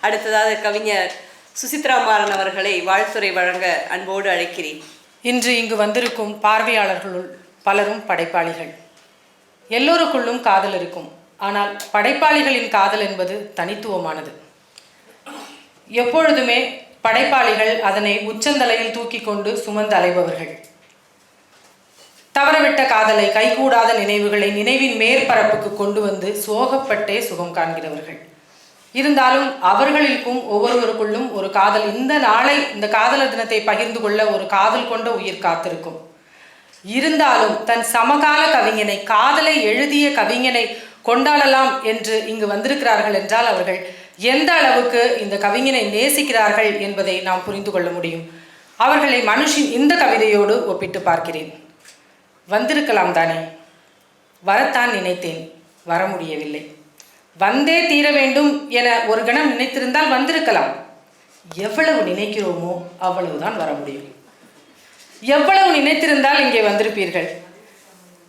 அடுத்ததாக கவிஞர் சுசித்ரா மாறன் அவர்களை வாழ்த்துறை வழங்க அன்போடு அழைக்கிறேன். இன்று இங்கு வந்திருக்கும் பார்வையாளர்களுள் பலரும் படைப்பாளிகள். எல்லோருக்குள்ளும் காதல் இருக்கும். ஆனால் படைப்பாளிகளின் காதல் என்பது தனித்துவமானது. எப்பொழுதுமே படைப்பாளிகள் அதனை உச்சந்தலையில் தூக்கி கொண்டு சுமந்து அலைபவர்கள். தவறவிட்ட காதலை கைகூடாத நினைவுகளை நினைவின் மேற்பரப்புக்கு கொண்டு வந்து சோகப்பட்டே சுகம் காண்கிறவர்கள். இருந்தாலும் அவர்களுக்கும் ஒவ்வொருவருக்குள்ளும் ஒரு காதல். இந்த நாளை இந்த காதலர் தினத்தை பகிர்ந்து கொள்ள ஒரு காதல் கொண்ட உயிர் காத்திருக்கும். இருந்தாலும் தன் சமகால கவிஞனை காதலை எழுதிய கவிஞனை கொண்டாடலாம் என்று இங்கு வந்திருக்கிறார்கள் என்றால் அவர்கள் எந்த அளவுக்கு இந்த கவிஞனை நேசிக்கிறார்கள் என்பதை நாம் புரிந்து கொள்ள முடியும். அவர்களை மனுஷின் இந்த கவிதையோடு ஒப்பிட்டு பார்க்கிறேன். வந்திருக்கலாம் தானே? வரத்தான் நினைத்தேன். வர முடியவில்லை. வந்தே தீர வேண்டும் என ஒரு கணம் நினைத்திருந்தால் வந்திருக்கலாம். எவ்வளவு நினைக்கிறோமோ அவ்வளவுதான் வர முடியும். எவ்வளவு நினைத்திருந்தால் இங்கே வந்திருப்பீர்கள்.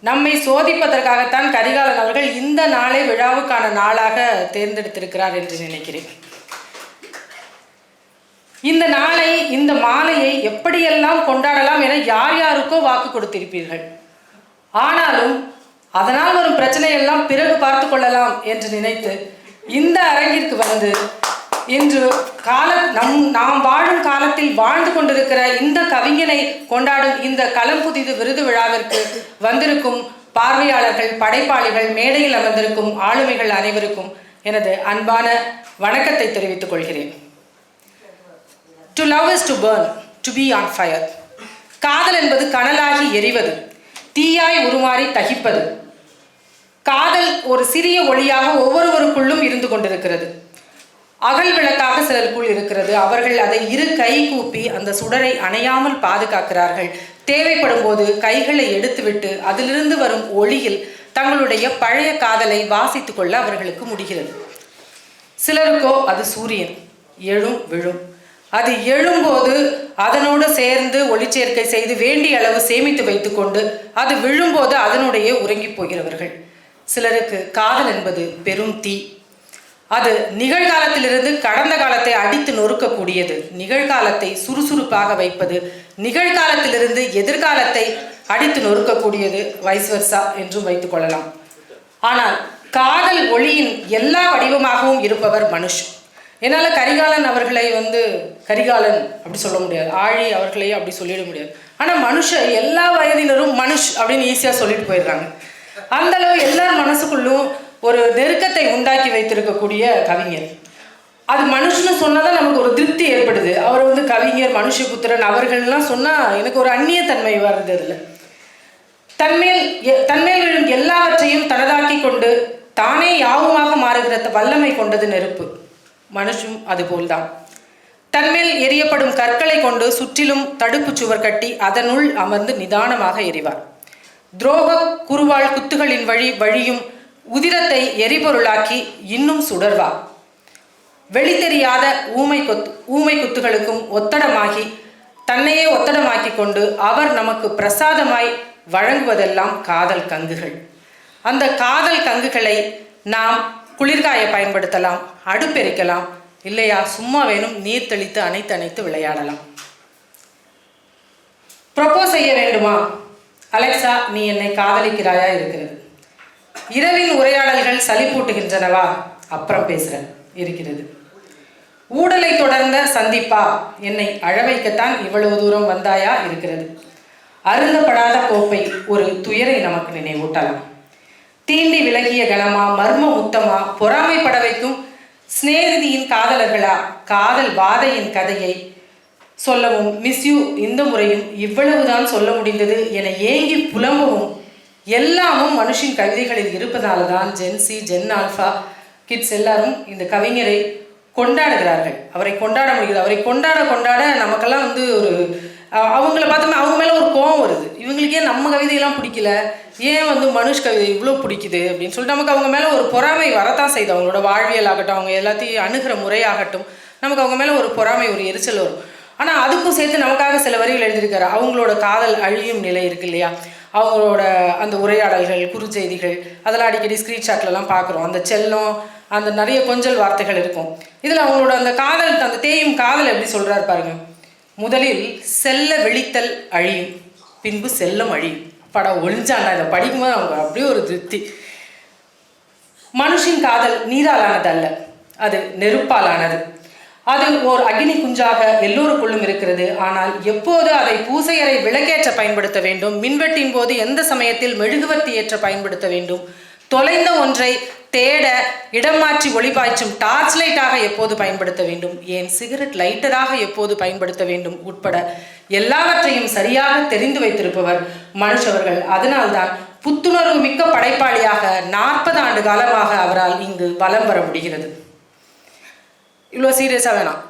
நம்மை சோதிப்பதற்காகத்தான் கரிகாலன் அவர்கள் இந்த நாளை விழாவுக்கான நாளாக தேர்ந்தெடுத்திருக்கிறார் என்று நினைக்கிறேன். இந்த நாளை இந்த மாலையை எப்படியெல்லாம் கொண்டாடலாம் என யார் யாருக்கோ வாக்கு கொடுத்திருப்பீர்கள். ஆனாலும் அதனால் வரும் பிரச்சனையெல்லாம் பிறகு பார்த்து கொள்ளலாம் என்று நினைத்து இந்த அரங்கிற்கு வந்து இன்று கால நம் நாம் வாழும் காலத்தில் வாழ்ந்து கொண்டிருக்கிற இந்த கவிஞனை கொண்டாடும் இந்த களம் புதிது விருது விழாவிற்கு வந்திருக்கும் பார்வையாளர்கள் படைப்பாளிகள் மேடையில் அமர்ந்திருக்கும் ஆளுமைகள் அனைவருக்கும் எனது அன்பான வணக்கத்தை தெரிவித்துக் கொள்கிறேன். To love is to burn to be on fire காதல் என்பது கனலாகி எரிவது. தீயாய் உருமாறி தகிப்பது. காதல் ஒரு சிறிய ஒளியாக ஒவ்வொருவருக்குள்ளும் இருந்து கொண்டிருக்கிறது. அகல் விளக்காக சிலருக்குள் இருக்கிறது. அவர்கள் அதை இரு கை கூப்பி அந்த சுடரை அணையாமல் பாதுகாக்கிறார்கள். தேவைப்படும் போது கைகளை எடுத்துவிட்டு அதிலிருந்து வரும் ஒளியில் தங்களுடைய பழைய காதலை வாசித்துக்கொள்ள அவர்களுக்கு முடிகிறது. சிலருக்கோ அது சூரியன். எழும் விழும். அது எழும்போது அதனோடு சேர்ந்து ஒளிச்சேர்க்கை செய்து வேண்டிய அளவு சேமித்து வைத்துக்கொண்டு அது விழும்போது அதனுடைய உறங்கி போகிறவர்கள். சிலருக்கு காதல் என்பது பெரும் தீ. அது நிகழ்காலத்திலிருந்து கடந்த காலத்தை அடித்து நொறுக்கக்கூடியது. நிகழ்காலத்தை சுறுசுறுப்பாக வைப்பது நிகழ்காலத்திலிருந்து எதிர்காலத்தை அடித்து நொறுக்கக்கூடியது வைஸ்வர்சா என்றும் வைத்துக்கொள்ளலாம் ஆனால் காதல் ஒளியின் எல்லா வடிவமாகவும் இருப்பவர் மனுஷ் என்னால் கரிகாலன் அவர்களை வந்து கரிகாலன் அப்படி சொல்ல முடியாது. ஆழி அவர்களையும் அப்படி சொல்லிட முடியாது. ஆனால் மனுஷ எல்லா வயதினரும் மனுஷ் அப்படின்னு ஈஸியாக சொல்லிட்டு போயிடுறாங்க. அந்த அளவு எல்லார் மனசுக்குள்ளும் ஒரு நெருக்கத்தை உண்டாக்கி வைத்திருக்கக்கூடிய கவிஞர். அது மனுஷன்னு சொன்னால் தான் நமக்கு ஒரு திருப்தி ஏற்படுது. அவர் வந்து கவிஞர் மனுஷபுத்திரன் அவர்கள்லாம் சொன்னால் எனக்கு ஒரு அந்நியத்தன்மை வருது அதில் தன்மேல் எ- தன்மேல் விழும் எல்லாவற்றையும் தனதாக்கி கொண்டு தானே யாவுமாக மாறுகிற வல்லமை கொண்டது நெருப்பு. மனுஷும் அதுபோல்தான். தன்மேல் எரியப்படும் கற்களை கொண்டு சுற்றிலும் தடுப்புச் சுவர் கட்டி அதனுள் அமர்ந்து நிதானமாக எரிவார் துரோக குருவாள் குத்துகளின் வழி வழியும் உதிரத்தை எரிபொருளாக்கி இன்னும் சுடர்வார். வெளி தெரியாத ஊமை கொத்து ஊமை குத்துகளுக்கும் ஒத்தடமாகி தன்னையே ஒத்தடமாக்கி கொண்டு அவர் நமக்கு பிரசாதமாய் வழங்குவதெல்லாம் காதல் கங்குகள். அந்த காதல் கங்குகளை நாம் குளிர்காய பயன்படுத்தலாம் அடுப்பெரிக்கலாம் இல்லையா? சும்மா வேணும் நீர் தெளித்து அணைத்து அணைத்து விளையாடலாம். ப்ரப்போஸ் செய்ய வேண்டுமா? அலெக்சா நீ என்னை காதலிக்கிறாயா இருக்கிறது. இரவின் உரையாடல்கள் சலிப்பூட்டுகின்றனவா அப்புறம் பேசுகிறேன் இருக்கிறது. ஊடலை தொடர்ந்த சந்திப்பா? என்னை அழவைக்கத்தான் இவ்வளவு தூரம் வந்தாயா? இருக்கிறது. அருந்தப்படாத கோப்பை ஒரு துயரை நமக்கு நினைவூட்டலாம். தீண்டி விலகிய கணமா மர்ம முத்தமா பொறாமைப்பட வைக்கும் சிநேகிதியின் காதலர்களா? காதல் வாதையின் கதையை சொல்லவும் மிஸ்யூ இந்த முறையும் இவ்வளவுதான் சொல்ல முடிந்தது என ஏங்கி புலம்பவும் எல்லாமும் மனுஷின் கவிதைகளில் இருப்பதால் தான் Gen Z Gen Alpha kids எல்லாரும் இந்த கவிஞரை கொண்டாடுகிறார்கள். அவரை கொண்டாட முடியுது. அவரை கொண்டாட கொண்டாட நமக்கெல்லாம் வந்து ஒரு அவங்கள பார்த்தோம்னா அவங்க மேலே ஒரு கோவம் வருது. இவங்களுக்கு ஏன் நம்ம கவிதையெல்லாம் பிடிக்கல? ஏன் வந்து மனுஷ் கவிதை இவ்வளோ பிடிக்குது? அப்படின்னு சொல்லிட்டு நமக்கு அவங்க மேலே ஒரு பொறாமை வரத்தான் செய்யுது. அவங்களோட வாழ்வியல் ஆகட்டும் அவங்க எல்லாத்தையும் அணுகிற முறையாகட்டும் நமக்கு அவங்க மேலே ஒரு பொறாமை ஒரு எரிச்சல் வரும். ஆனால் அதுக்கும் சேர்த்து நமக்காக சில வரிகள் எழுதியிருக்காரு. அவங்களோட காதல் அழியும் நிலை இருக்கு இல்லையா? அவங்களோட அந்த உரையாடல்கள் குறுஞ்செய்திகள் அதெல்லாம் அடிக்கடி ஸ்க்ரீன்ஷாட்லலாம் பார்க்குறோம். அந்த செல்லம் அந்த நிறைய கொஞ்சல் வார்த்தைகள் இருக்கும். இதில் அவங்களோட அந்த காதல் அந்த தேயும் காதல் எப்படி சொல்கிறாரு பாருங்க. முதலில் செல்ல விழித்தல் அழியும் பின்பு செல்லம் அழியும். படம் ஒளிஞ்சாண்டா இதை படிக்கும்போது அவங்க அப்படியே ஒரு திருப்தி. மனுஷின் காதல் நீராலானது அல்ல அது நெருப்பாலானது. அது ஓர் அக்னி குஞ்சாக எல்லோருக்குள்ளும் இருக்கிறது. ஆனால் எப்போது அதை பூசையரை விளக்கேற்ற பயன்படுத்த வேண்டும்? மின்வெட்டின் போது எந்த சமயத்தில் மெழுகுவர்த்தி ஏற்ற பயன்படுத்த வேண்டும்? தொலைந்த ஒன்றை தேட இடமாற்றி ஒளிபாய்ச்சும் டார்ச் லைட்டாக எப்போது பயன்படுத்த வேண்டும்? ஏன் சிகரெட் லைட்டராக எப்போது பயன்படுத்த வேண்டும்? உட்பட எல்லாவற்றையும் சரியாக தெரிந்து வைத்திருப்பவர் மனுஷவர்கள். அதனால்தான் புத்துணர்வு மிக்க படைப்பாளியாக நாற்பது ஆண்டு காலமாக அவரால் இங்கு வலம் வர முடிகிறது. இவ்வளோ சீரியஸாக வேணாம்.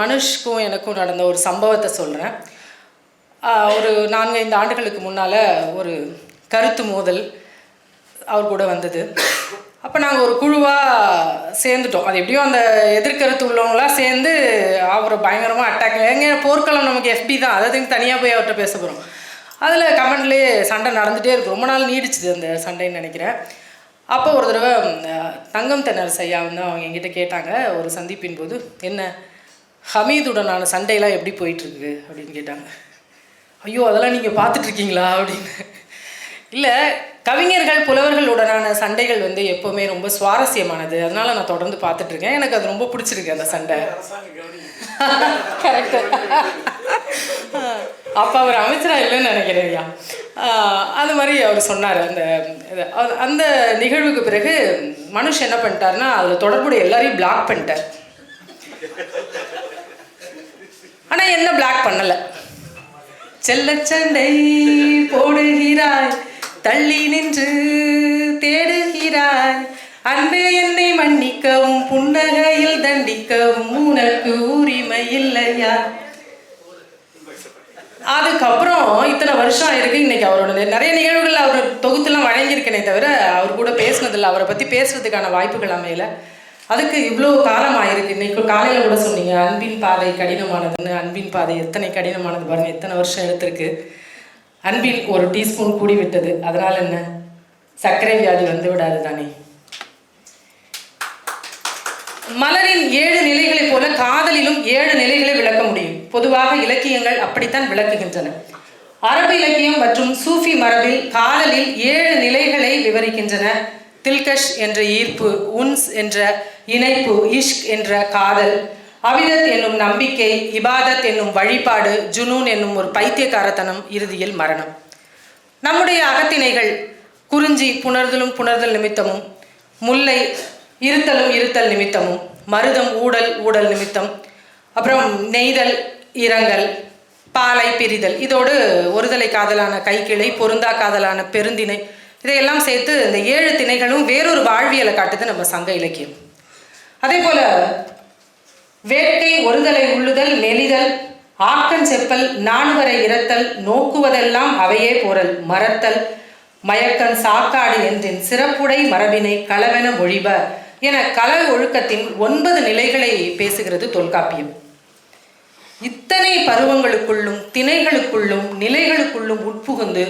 மனுஷ்க்கும் எனக்கும் நடந்த ஒரு சம்பவத்தை சொல்கிறேன் ஒரு நான்கைந்து ஆண்டுகளுக்கு முன்னால் ஒரு கருத்து மோதல் அவர் கூட வந்தது. அப்போ நாங்கள் ஒரு குழுவாக சேர்ந்துட்டோம். அது எப்படியும் அந்த எதிர்கருத்து உள்ளவங்களாம் சேர்ந்து அவரை பயங்கரமாக அட்டாக் எங்கே போர்க்களம் நமக்கு எஃபி தான். அதாவது தனியாக போய் அவர்கிட்ட பேச போகிறோம் அதில் கமெண்ட்லேயே சண்டை நடந்துகிட்டே இருக்கு. ரொம்ப நாள் நீடிச்சுது அந்த சண்டைன்னு நினைக்கிறேன். அப்போ ஒரு தடவை தங்கம் தென்னரசு ஐயா வந்து அவங்க என்கிட்ட கேட்டாங்க. ஒரு சந்திப்பின் போது என்ன ஹமீதுடனான சண்டையெல்லாம் எப்படி போயிட்டுருக்கு அப்படின்னு கேட்டாங்க. ஐயோ அதெல்லாம் நீங்கள் பார்த்துட்ருக்கீங்களா அப்படின்னு. இல்லை கவிஞர்கள் புலவர்களுடனான சண்டைகள் வந்து எப்போவுமே ரொம்ப சுவாரஸ்யமானது. அதனால நான் தொடர்ந்து பார்த்துட்ருக்கேன் எனக்கு அது ரொம்ப பிடிச்சிருக்கு அந்த சண்டை. கரெக்டு அப்போ அவர் அமைச்சராக இல்லைன்னு நினைக்கிறேன் ஐயா. அது மாதிரி அவர் சொன்னார். அந்த அந்த நிகழ்வுக்கு பிறகு மனுஷ் என்ன பண்ணிட்டாருன்னா அதில் தொடர்புடைய எல்லாரையும் பிளாக் பண்ணிட்டார். ஆனால் என்ன பிளாக் பண்ணலை? செல்லச்சண்டை போடுகிறாய். தள்ளி நின்று தேடுகிறாய். அன்பே என்னை மன்னிக்கவும் புன்னகையில் தண்டிக்கவும் உனக்கு உரிமை இல்லையா? அதுக்கப்புறம் இத்தனை வருஷம் ஆயிருக்கு இன்னைக்கு அவரோட நிறைய நிகழ்வுகள் அவர் தொகுத்துலாம் வழங்கியிருக்கேனே தவிர அவர் கூட பேசுனதில்லை. அவரை பற்றி பேசுறதுக்கான வாய்ப்புகள் அமையல. அதுக்கு இவ்வளோ காலம் ஆயிருக்கு. இன்னைக்கு காலையில் கூட சொன்னீங்க அன்பின் பாதை கடினமானதுன்னு அன்பின் பாதை எத்தனை கடினமானது பாருங்க எத்தனை வருஷம் எடுத்திருக்கு. அன்பில் ஒரு டீஸ்பூன் கூடி விட்டது அதனால் என்ன? சர்க்கரை வியாதி வந்து விடாது தானே? மலரின் ஏழு நிலைகளைப் போல காதலிலும் ஏழு நிலைகளை விளக்க முடியும். பொதுவாக இலக்கியங்கள் அப்படித்தான் விளக்குகின்றன. அரபு இலக்கியம் மற்றும் சூஃபி மரபில் காதலில் ஏழு நிலைகளை விவரிக்கின்றன. தில்கஷ் என்ற ஈர்ப்பு உன்ஸ் என்ற இணைப்பு இஷ்க் என்ற காதல் அவிதத் என்னும் நம்பிக்கை இபாதத் என்னும் வழிபாடு ஜுனூன் என்னும் ஒரு பைத்தியக்காரத்தனம் இறுதியில் மரணம். நம்முடைய அகத்திணைகள் குறிஞ்சி புணர்தலும் புணர்தல் நிமித்தமும் முல்லை இருத்தலும் இருத்தல் நிமித்தமும் மருதம் ஊடல் ஊடல் நிமித்தம் அப்புறம் நெய்தல் இரங்கல் பாலை பிரிதல். இதோடு ஒருதலை காதலான கைக்கிளை பொருந்தா காதலான பெருந்திணை இதையெல்லாம் சேர்த்து இந்த ஏழு திணைகளும் வேறொரு வாழ்வியலை காட்டுது நம்ம சங்க இலக்கியம். அதே போல வேட்கை ஒருதலை உள்ளுதல் நெளிதல் ஆக்கன் செப்பல் நான்வரை இரத்தல் நோக்குவதெல்லாம் அவையே போரல் மறத்தல். மயக்கன் சாக்காடு என்றின் சிறப்புடை மரபினை களவென மொழிப என கல ஒழுக்கத்தின் ஒன்பது நிலைகளை பேசுகிறது தொல்காப்பியம். இத்தனை பருவங்களுக்குள்ளும் திணைகளுக்குள்ளும் நிலைகளுக்குள்ளும் உட்புகுந்து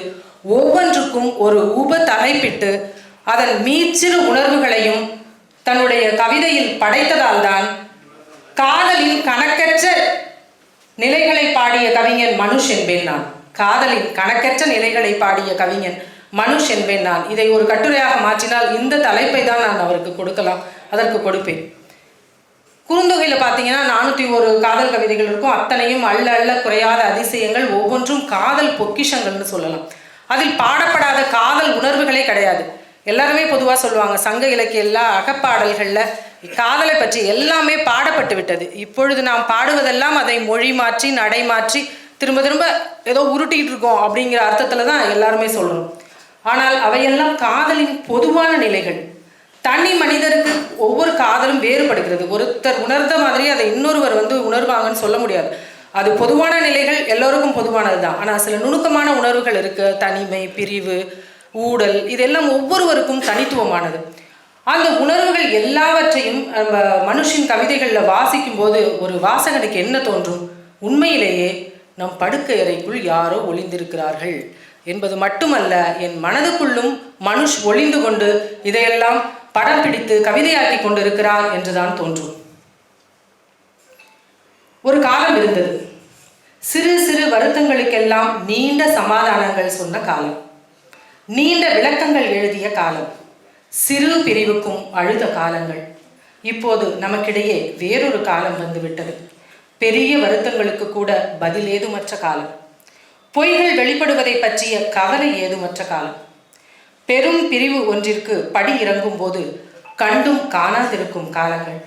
ஒவ்வொன்றுக்கும் ஒரு உப தலைப்பிட்டு அதன் மீச்சிறு உணர்வுகளையும் தன்னுடைய கவிதையில் படைத்ததால்தான் காதலின் கணக்கற்ற நிலைகளை பாடிய கவிஞன் மனுஷ் என்பேன் நான். காதலின் கணக்கற்ற நிலைகளை பாடிய கவிஞன் மனுஷ் என்பேன் நான். இதை ஒரு கட்டுரையாக மாற்றினால் இந்த தலைப்பை தான் நான் அவருக்கு கொடுக்கலாம். அதற்கு கொடுப்பேன். குறுந்தொகையில் பார்த்தீங்கன்னா நானூற்றி ஒரு காதல் கவிதைகள் இருக்கும். அத்தனையும் அள்ள அள்ள குறையாத அதிசயங்கள் ஒவ்வொன்றும் காதல் பொக்கிஷங்கள்னு சொல்லலாம். அதில் பாடப்படாத காதல் உணர்வுகளே கிடையாது. எல்லாருமே பொதுவாக சொல்லுவாங்க சங்க இலக்கிய எல்லா அகப்பாடல்களில் காதலை பற்றி எல்லாமே பாடப்பட்டு விட்டது. இப்பொழுது நாம் பாடுவதெல்லாம் அதை மொழி மாற்றி நடை மாற்றி திரும்ப திரும்ப ஏதோ உருட்டிக்கிட்டு இருக்கோம் அப்படிங்கிற அர்த்தத்தில் தான் எல்லாருமே சொல்கிறோம் ஆனால் அவையெல்லாம் காதலின் பொதுவான நிலைகள். தனி மனிதருக்கு ஒவ்வொரு காதலும் வேறுபடுகிறது. ஒருத்தர் உணர்ந்த மாதிரி அதை இன்னொருவர் வந்து உணர்வாங்கன்னு சொல்ல முடியாது. அது பொதுவான நிலைகள் எல்லோருக்கும் பொதுவானது தான் ஆனால் சில நுணுக்கமான உணர்வுகள் இருக்குது தனிமை பிரிவு ஊடல் இதெல்லாம் ஒவ்வொருவருக்கும் தனித்துவமானது. அந்த உணர்வுகள் எல்லாவற்றையும் நம்ம மனுஷின் கவிதைகளில் வாசிக்கும் போது ஒரு வாசகனுக்கு என்ன தோன்றும்? உண்மையிலேயே நம் படுக்கை அறைக்குள் யாரோ ஒளிந்திருக்கிறார்கள் என்பது மட்டுமல்ல என் மனதுக்குள்ளும் மனுஷ் ஒளிந்து கொண்டு இதையெல்லாம் படம் பிடித்து கவிதையாக்கி கொண்டிருக்கிறார் என்றுதான் தோன்றும். ஒரு காலம் இருந்தது. சிறு சிறு வருத்தங்களுக்கெல்லாம் நீண்ட சமாதானங்கள் சொன்ன காலம். நீண்ட விளக்கங்கள் எழுதிய காலம். சிறு பிரிவுக்கும் அழுத காலங்கள். இப்போது நமக்கிடையே வேறொரு காலம் வந்துவிட்டது. பெரிய வருத்தங்களுக்கு கூட பதில் ஏதுமற்ற காலம். பொய்கள் வெளிப்படுவதை பற்றிய கவலை ஏதுமற்ற காலம். பெரும் பிரிவு ஒன்றிற்கு படி இறங்கும் போது கண்டும் காணாதிருக்கும் காலங்கள்.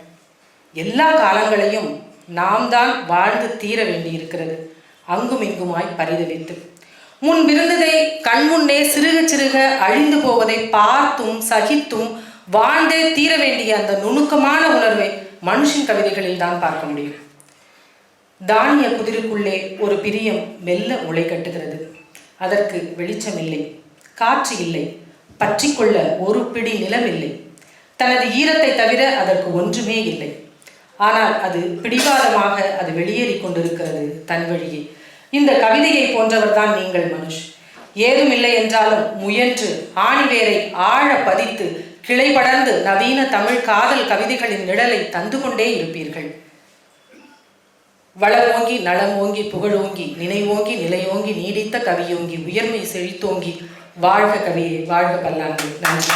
எல்லா காலங்களையும் நாம் தான் வாழ்ந்து தீர வேண்டியிருக்கிறது. அங்குமிங்குமாய் பரிதவித்து. முன்பிருந்ததை கண்முன்னே சிறுக சிறுக அழிந்து போவதை பார்த்தும் சகித்தும் வாழ்ந்தே தீர வேண்டிய அந்த நுணுக்கமான உணர்வை மனுஷன் கவிதைகளில் தான் பார்க்க முடியும். தானிய குதிருக்குள்ளே ஒரு பிரியம் மெல்ல முளை கட்டுகிறது. அதற்கு வெளிச்சம் இல்லை காற்று இல்லை பற்றிக்கொள்ள ஒரு பிடி நிலமில்லை தனது ஈரத்தை தவிர அதற்கு ஒன்றுமே இல்லை. ஆனால் அது பிடிவாதமாக அது வெளியேறிக் கொண்டிருக்கிறது தன் வழியே. இந்த கவிதையை போன்றவர்தான் நீங்கள் மனுஷ். ஏதுமில்லை என்றாலும் முயன்று ஆணிவேரை ஆழ பதித்து கிளை படர்ந்து நவீன தமிழ் காதல் கவிதைகளின் நிழலை தந்து கொண்டே இருப்பீர்கள். வளமோங்கி நலமோங்கி புகழோங்கி நினைவோங்கி நிலையோங்கி நீடித்த கவியோங்கி உயர்மை செழித்தோங்கி வாழ்க கவியே வாழ்க பல்லாண்டு. நன்றி.